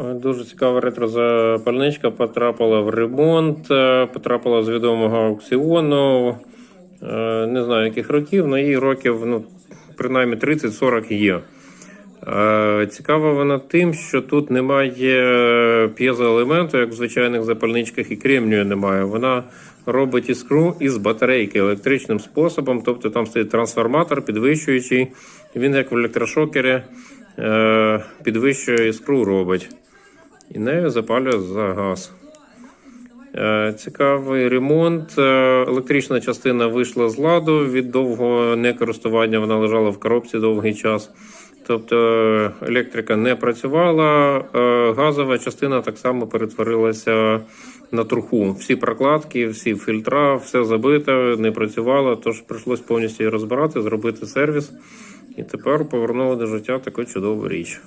Дуже цікава ретро-запальничка потрапила в ремонт, е, потрапила з відомого аукціону. Е, Не знаю, яких років, але їй років ну, принаймні 30-40 є. Е, Цікава вона тим, що тут немає п'єзоелементу, як в звичайних запальничках, і кремнію немає. Вона робить іскру із батарейки електричним способом, тобто там стоїть трансформатор, підвищуючий. Він, як в електрошокері, підвищує іскру робить. І нею запалює за газ. Е, Цікавий ремонт. Е, Електрична частина вийшла з ладу від довгого некористування, вона лежала в коробці довгий час. Тобто е, електрика не працювала, е, газова частина так само перетворилася на труху. Всі прокладки, всі фільтра, все забите, не працювало, тож прийшлось повністю її розбирати, зробити сервіс. І тепер повернули до життя таку чудову річ.